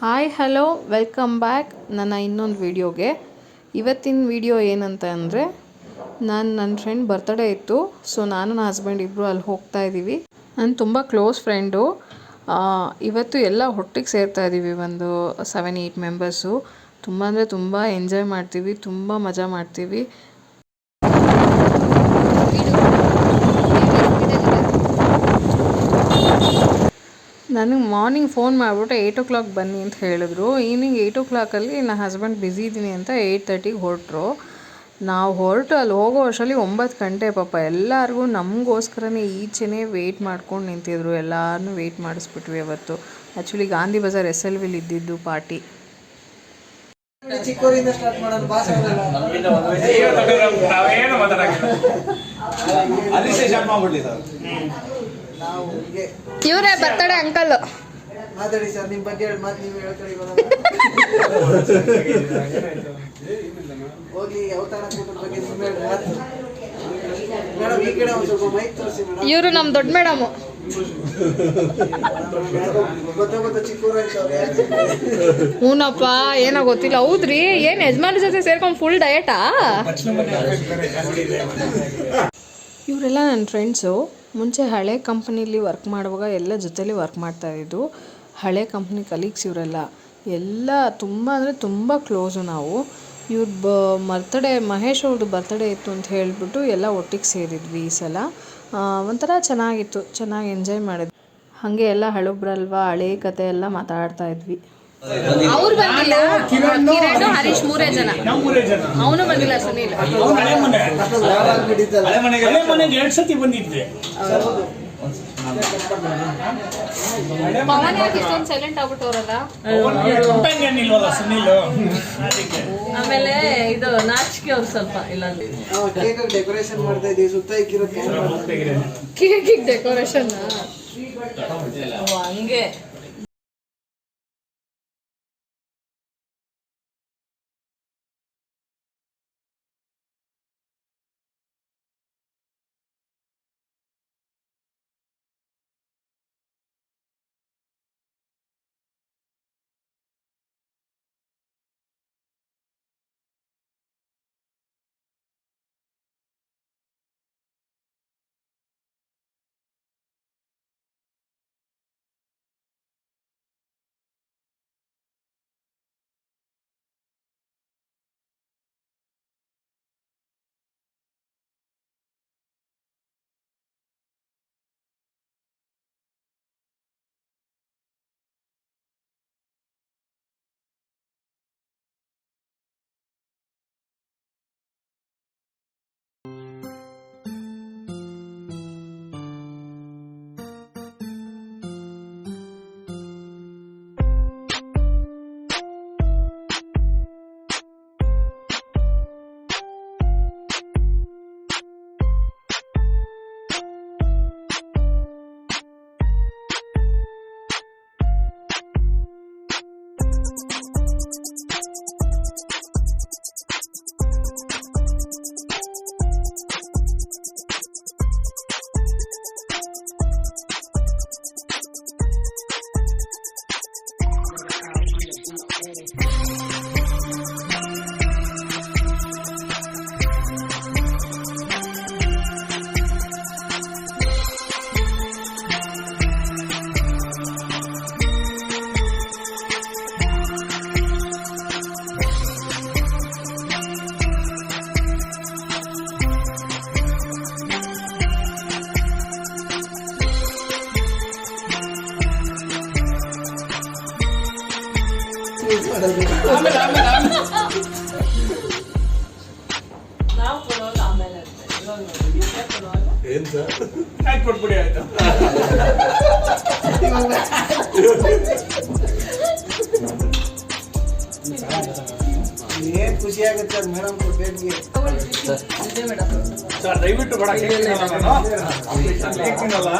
Hi hello welcome back ನನ್ನ ಇನ್ನೊಂದು ವೀಡಿಯೋಗೆ. ಇವತ್ತಿನ ವಿಡಿಯೋ ಏನಂತ ಅಂದರೆ, ನಾನು ನನ್ನ ಫ್ರೆಂಡ್ ಬರ್ತಡೇ ಇತ್ತು. ಸೊ ನಾನು ನನ್ನ ಹಸ್ಬೆಂಡ್ ಇಬ್ಬರು ಅಲ್ಲಿ ಹೋಗ್ತಾ ಇದ್ದೀವಿ ನನ್ನ ತುಂಬ ಕ್ಲೋಸ್ ಫ್ರೆಂಡು ಇವತ್ತು ಎಲ್ಲ ಒಟ್ಟಿಗೆ ಸೇರ್ತಾ ಇದ್ದೀವಿ ಒಂದು ಸೆವೆನ್ ಏಯ್ಟ್ ಮೆಂಬರ್ಸು ತುಂಬ ಅಂದರೆ ತುಂಬ ಎಂಜಾಯ್ ಮಾಡ್ತೀವಿ, ತುಂಬ ಮಜಾ ಮಾಡ್ತೀವಿ. ನನಗೆ ಮಾರ್ನಿಂಗ್ ಫೋನ್ ಮಾಡಿಬಿಟ್ಟು ಏಯ್ಟ್ ಓ ಕ್ಲಾಕ್ ಬನ್ನಿ ಅಂತ ಹೇಳಿದ್ರು. ಈವ್ನಿಂಗ್ ಏಯ್ಟ್ ಓ ಕ್ಲಾಕಲ್ಲಿ ನನ್ನ ಹಸ್ಬೆಂಡ್ ಬ್ಯುಸಿ ಇದ್ದೀನಿ ಅಂತ ಏಯ್ಟ್ ತರ್ಟಿಗೆ ಹೊರಟ್ರು. ನಾವು ಹೊರಟು ಅಲ್ಲಿ ಹೋಗೋ ಅಷ್ಟರಲ್ಲಿ ಒಂಬತ್ತು ಗಂಟೆ ಪಾಪ. ಎಲ್ಲರಿಗೂ ನಮಗೋಸ್ಕರನೇ ಈಚೆನೇ ವೆಯ್ಟ್ ಮಾಡ್ಕೊಂಡು ನಿಂತಿದ್ರು. ಎಲ್ಲರನ್ನೂ ವೆಯ್ಟ್ ಮಾಡಿಸ್ಬಿಟ್ವಿ ಅವತ್ತು. Actually Gandhi Bazaar S L ವಿಲಿ ಇದ್ದಿದ್ದು ಪಾರ್ಟಿ. ಚಿಕ್ಕವರಿಂದ ಸ್ಟಾರ್ಟ್ ಮಾಡೋದು ಭಾಷೆ ಅಲ್ಲಿ ಸ್ಟಾರ್ಟ್ ಮಾಡ್ಬಿಡ್ಲಿ ಸರ್. ನಾವು ಹೀಗೆ ಇವರೇ ಬರ್ತಡೆ ಅಂಕಲ್. ಮಾತಾಡಿ ಸರ್ ನಿಮ್ಮ ಬಗ್ಗೆ ಹೇಳಿ ಮಾತು ನೀವು ಹೇಳ್ತಾರೆ ಹೋಗ್ಲಿ ಹೋಗಿ ಅವತಾರ ಕೂಟದ ಬಗ್ಗೆ ನಿಮ್ಮ ಹೇಳಿ ಮಾತು ಮೇಡಮ್ ಈ ಕಡೆ ಒಂದು ಸ್ವಲ್ಪ ಮೈಕ್ ತೋರಿಸಿ ಮೇಡಮ್. ಇವರು ನಮ್ಮ ದೊಡ್ಡ ಮೇಡಮು. ಹೂನಪ್ಪ ಏನೋ ಗೊತ್ತಿಲ್ಲ. ಹೌದ್ರಿ ಏನು ಯಜಮಾನ ಜೊತೆ ಸೇರ್ಕೊಂಡು ಫುಲ್ ಡಯಟಾ ಇವರೆಲ್ಲ ನನ್ನ ಫ್ರೆಂಡ್ಸು ಮುಂಚೆ ಹಳೆ ಕಂಪ್ನೀಲಿ ವರ್ಕ್ ಮಾಡುವಾಗ ಎಲ್ಲ ಜೊತೆಲಿ ವರ್ಕ್ ಮಾಡ್ತಾ ಇದ್ದು ಹಳೆ ಕಂಪ್ನಿ ಕಲೀಗ್ಸ್ ಇವರೆಲ್ಲ. ಎಲ್ಲ ತುಂಬ ಅಂದರೆ ತುಂಬ ಕ್ಲೋಸು ನಾವು. ಇವ್ರ ಬ ಬರ್ತಡೇ ಮಹೇಶ್ ಅವ್ರದ್ದು ಬರ್ತಡೇ ಇತ್ತು ಅಂತ ಹೇಳಿಬಿಟ್ಟು ಎಲ್ಲ ಒಟ್ಟಿಗೆ ಸೇರಿದ್ವಿ ಈ ಸಲ. ಒಂಥರ ಚೆನ್ನಾಗಿತ್ತು. ಚೆನ್ನಾಗಿ ಎಂಜಾಯ್ ಮಾಡಿದ್ವಿ. ಹಾಗೆ ಎಲ್ಲ ಹಳುಬ್ರಲ್ವಾ, ಹಳೆ ಕತೆ ಎಲ್ಲ ಮಾತಾಡ್ತಾ ಇದ್ವಿ. ಅವ್ರು ಬಂದಿಲ್ಲ. ಕಿರಣ್ ಹರೀಶ್ ಮೂರೇ ಜನ. ನಾವು ಮೂರೇ ಜನ. ಅವನು ಬಂದಿಲ್ಲ ಸುನೀಲ್. ಹಳೆ ಮನೆಗೆ ಎರಡು ಸತಿ ಬಂದಿದ್ದೆ. ಪವನ್ ಯಾಕೆ ಇಷ್ಟೊಂದು ಸೈಲೆಂಟ್ ಆಗ್ಬಿಟ್ಟವ್ರಲ್ಲ? ಸುನೀಲ್? ಅದಕ್ಕೆ. ಆಮೇಲೆ ಇದು ನಾಚಿಕೆ ಅವ್ರು ಸ್ವಲ್ಪ ಇಲ್ಲಾಂದ್ರೆ ಕೇಕ್ ಡೆಕೋರೇಷನ್ ಮಾಡ್ತಾ ಇದೀವಿ ಸುತ್ತ ಇಕ್ಕಿರೋ ಕೇಕ್ ಡೆಕೋರೇಷನ್ ಹಂಗೆ. ಕೊಟ್ಬಿಡಿ ಆಯ್ತು ಏನ್ ಖುಷಿ ಆಗುತ್ತೆ ಅದು ಮೇಡಮ್ ಕೇಕ್ಗೆ ಇದೆ ಮೇಡಮ್ ಸರ್ ದಯವಿಟ್ಟು ಬೇಡ ಕೇಕ್ ತಿನ್ನಲ್ಲ ನಾನು ಕೇಕ್ ತಿನ್ನಲ್ಲ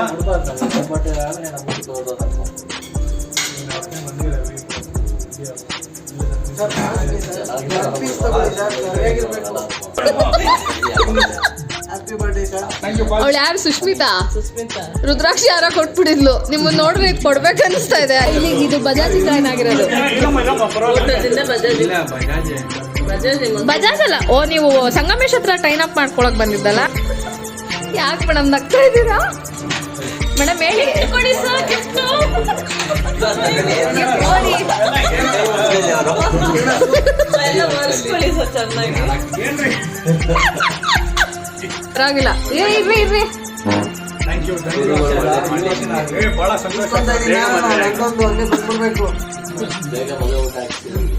ಸರ್ ಪೀಸ್ ತಗೊಳ್ಳಿ ಸರ್ ಸರಿಯಾಗಿರ್ಬೇಕು. ಅವಳು ಯಾರು? ಸುಷ್ಮಿತಾ ರುದ್ರಾಕ್ಷಿ ಯಾರ ಕೊಟ್ಬಿಟ್ಟಿದ್ಲು. ನಿಮ್ಮನ್ನ ನೋಡ್ರಿ ಇದು ಕೊಡ್ಬೇಕು ಅನಿಸ್ತಾ ಇದೆ. ಇಲ್ಲಿ ಇದು ಬಜಾಜ್ ಕಾಯಿನ್ ಆಗಿರೋದು. ಊಟದಿಂದ ಬಜಾಜ್. ಬಜಾಜ್ ಬಜಾಜ್ ಅಲ್ಲ. ಓ ನೀವು ಸಂಗಮೇಶ್ ಹತ್ರ ಟೈನ್ ಅಪ್ ಮಾಡ್ಕೊಳಕ್ ಬಂದಿದ್ದಲ್ಲ? ಯಾಕೆ ಮೇಡಮ್ ನಗ್ತಾ ಇದ್ದೀರಾ? ಮೇಡಮ್ ಹೇಳಿ. ಕೊಡಿ ಪರವಾಗಿಲ್ಲ ಏ ಇರ್ರಿ ಇರ್ರಿ.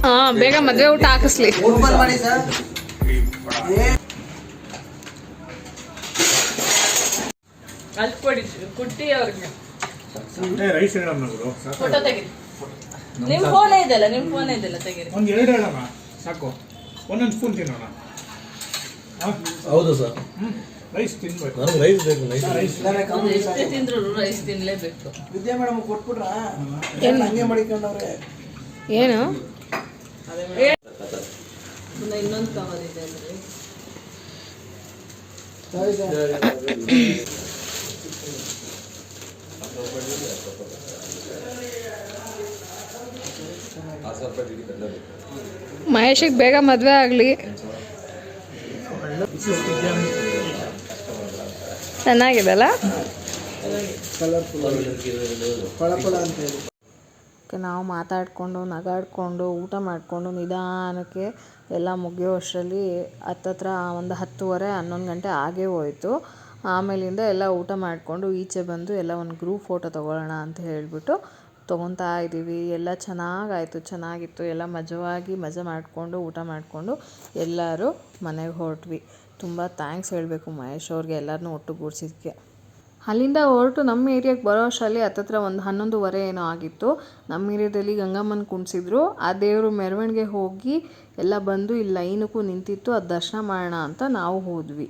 ಹಾ ಬೇಗ ಮದ್ವೆ ಊಟ ಹಾಕಿಸ್ಲಿ. ಕುಟ್ಟಿ ಅವ್ರಿಗೆ ಫೋಟೋ ತೆಗಿರಿ. ನಿಮ್ ಫೋನೇ ಇದೆಯಲ್ಲ ನಿಮ್ ಫೋನೇ ಇದೆಯಲ್ಲ ತೆಗಿರಿ. ಒಂದ್ ಎರಡು ಹೇಳೋಣ ಸಾಕು. ಒಂದೊಂದು ಸ್ಪೂನ್ ತಿನ್ನೋಣ. ಹೌದು ಸರ್? ರೈಸ್ ತಿನ್ಬೇಕು. ನನಗೆ ರೈಸ್ ಬೇಕು ರೈಸ್ ಎಷ್ಟೇ ತಿಂದ್ರು ರೈಸ್ ತಿನ್ಲೇಬೇಕು. ವಿದ್ಯಾ ಮೇಡಮ್ ಕೊಟ್ಬಿಟ್ರಾ? ಹಂಗೆ ಮಾಡಿಕೊಂಡವ್ರೆ. ಏನು? ಇನ್ನೊಂದು ಕವರ್ ಇದೆ ಅಂದ್ರೆ. ಮಹೇಶಿಗೆ ಬೇಗ ಮದ್ವೆ ಆಗ್ಲಿ. ಅಂತ ಹೇಳಿ ನಾವು ಮಾತಾಡಿಕೊಂಡು, ನಗಾಡಿಕೊಂಡು, ಊಟ ಮಾಡಿಕೊಂಡು ನಿಧಾನಕ್ಕೆ ಎಲ್ಲ ಮುಗಿಯೋ ಅಷ್ಟರಲ್ಲಿ ಹತ್ತತ್ರ ಒಂದು ಹತ್ತುವರೆ, ಹನ್ನೊಂದು ಗಂಟೆ ಆಗೇ ಹೋಯಿತು. ಆಮೇಲಿಂದ ಎಲ್ಲ ಊಟ ಮಾಡಿಕೊಂಡು ಈಚೆ ಬಂದು ಎಲ್ಲ ಒಂದು ಗ್ರೂಪ್ ಫೋಟೋ ತೊಗೊಳ್ಳೋಣ ಅಂತ ಹೇಳಿಬಿಟ್ಟು ತೊಗೊತಾ ಇದ್ದೀವಿ. ಎಲ್ಲ ಚೆನ್ನಾಗಾಯಿತು, ಚೆನ್ನಾಗಿತ್ತು. ಎಲ್ಲ ಮಜವಾಗಿ ಮಜಾ ಮಾಡಿಕೊಂಡು, ಊಟ ಮಾಡಿಕೊಂಡು ಎಲ್ಲರೂ ಮನೆಗೆ ಹೊರಟ್ವಿ. ತುಂಬ ಥ್ಯಾಂಕ್ಸ್ ಹೇಳಬೇಕು ಮಹೇಶ್ ಅವ್ರಿಗೆ ಎಲ್ಲರನ್ನೂ ಒಟ್ಟುಗೂಡಿಸಿದ್ದಕ್ಕೆ ಅಲ್ಲಿಂದ ಹೊರಟು ನಮ್ಮ ಏರಿಯಾಗೆ ಬರೋ ಶಾಲೆ ಹತ್ತತ್ರ ಒಂದು ಹನ್ನೊಂದುವರೆ ಏನೋ ಆಗಿತ್ತು. ನಮ್ಮ ಏರಿಯಾದಲ್ಲಿ ಗಂಗಮ್ಮನ ಕುಣಿಸಿದ್ರು. ಆ ದೇವರು ಮೆರವಣಿಗೆ ಹೋಗಿ ಎಲ್ಲ ಬಂದು ಇಲ್ಲಿ ಲೈನಕ್ಕೂ ನಿಂತಿತ್ತು, ಅದು ದರ್ಶನ ಮಾಡೋಣ ಅಂತ ನಾವು ಹೋದ್ವಿ.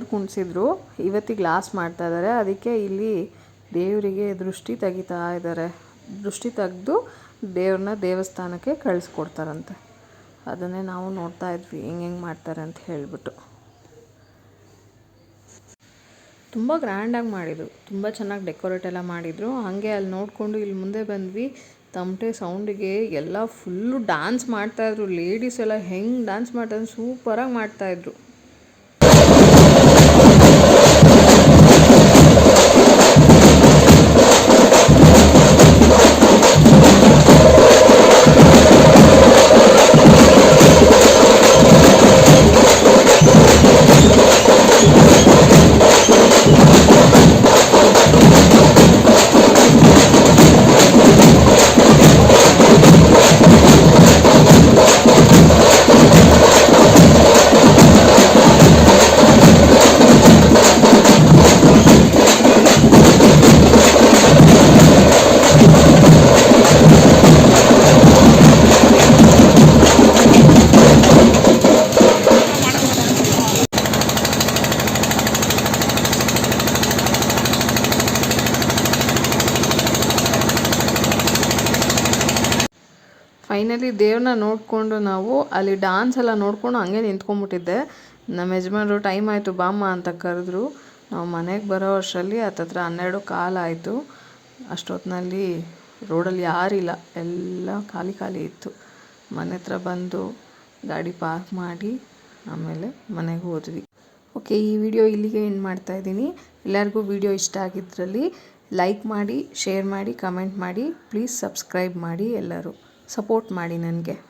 ದೇವ್ರು ಕುಣಿಸಿದ್ರು, ಇವತ್ತಿಗೆ ಲಾಸ್ ಮಾಡ್ತಾ ಇದ್ದಾರೆ ಅದಕ್ಕೆ ಇಲ್ಲಿ ದೇವರಿಗೆ ದೃಷ್ಟಿ ತೆಗಿತಾ ಇದ್ದಾರೆ ದೃಷ್ಟಿ ತೆಗೆದು ದೇವ್ರನ್ನ ದೇವಸ್ಥಾನಕ್ಕೆ ಕಳಿಸ್ಕೊಡ್ತಾರಂತೆ. ಅದನ್ನೇ ನಾವು ನೋಡ್ತಾ ಇದ್ವಿ, ಹೆಂಗೆ ಹೆಂಗೆ ಮಾಡ್ತಾರೆ ಅಂತ ಹೇಳಿಬಿಟ್ಟು. ತುಂಬ ಗ್ರ್ಯಾಂಡಾಗಿ ಮಾಡಿದರು. ತುಂಬ ಚೆನ್ನಾಗಿ ಡೆಕೋರೇಟ್ ಎಲ್ಲ ಮಾಡಿದರು. ಹಾಗೆ ಅಲ್ಲಿ ನೋಡಿಕೊಂಡು ಇಲ್ಲಿ ಮುಂದೆ ಬಂದ್ವಿ. ತಮಟೆ ಸೌಂಡಿಗೆ ಎಲ್ಲ ಫುಲ್ಲು ಡ್ಯಾನ್ಸ್ ಮಾಡ್ತಾಯಿದ್ರು ಲೇಡೀಸ್ ಎಲ್ಲ ಹೆಂಗೆ ಡ್ಯಾನ್ಸ್ ಮಾಡ್ತಾಯಿದ್ರು ಸೂಪರಾಗಿ ಮಾಡ್ತಾಯಿದ್ರು ಫೈನಲಿ ದೇವ್ರನ್ನ ನೋಡಿಕೊಂಡು ನಾವು ಅಲ್ಲಿ ಡಾನ್ಸ್ ಎಲ್ಲ ನೋಡ್ಕೊಂಡು ಹಂಗೆ ನಿಂತ್ಕೊಂಡ್ಬಿಟ್ಟಿದ್ದೆ. ನಮ್ಮ ಯಜಮಾನ್ರು ಟೈಮ್ ಆಯಿತು ಬಾಮ್ಮ ಅಂತ ಕರೆದ್ರು. ನಾವು ಮನೆಗೆ ಬರೋ ಅಷ್ಟರಲ್ಲಿ ಹತ್ತತ್ರ ಹನ್ನೆರಡು ಕಾಲಾಯಿತು ಅಷ್ಟೊತ್ತಿನಲ್ಲಿ ರೋಡಲ್ಲಿ ಯಾರಿಲ್ಲ ಎಲ್ಲ ಖಾಲಿ ಖಾಲಿ ಇತ್ತು. ಮನೆ ಹತ್ರ ಬಂದು ಗಾಡಿ ಪಾರ್ಕ್ ಮಾಡಿ ಆಮೇಲೆ ಮನೆಗೆ ಹೋದ್ವಿ. ಓಕೆ ಈ ವಿಡಿಯೋ ಇಲ್ಲಿಗೆ ಎಂಡ್ ಮಾಡ್ತಾ ಇದ್ದೀನಿ. ಎಲ್ಲರಿಗೂ ವಿಡಿಯೋ ಇಷ್ಟ ಆಗಿದ್ದರಲ್ಲಿ ಲೈಕ್ ಮಾಡಿ ಶೇರ್ ಮಾಡಿ ಕಮೆಂಟ್ ಮಾಡಿ ಪ್ಲೀಸ್ ಸಬ್ಸ್ಕ್ರೈಬ್ ಮಾಡಿ ಎಲ್ಲರೂ. ಸಪೋರ್ಟ್ ಮಾಡಿ ನನಗೆ.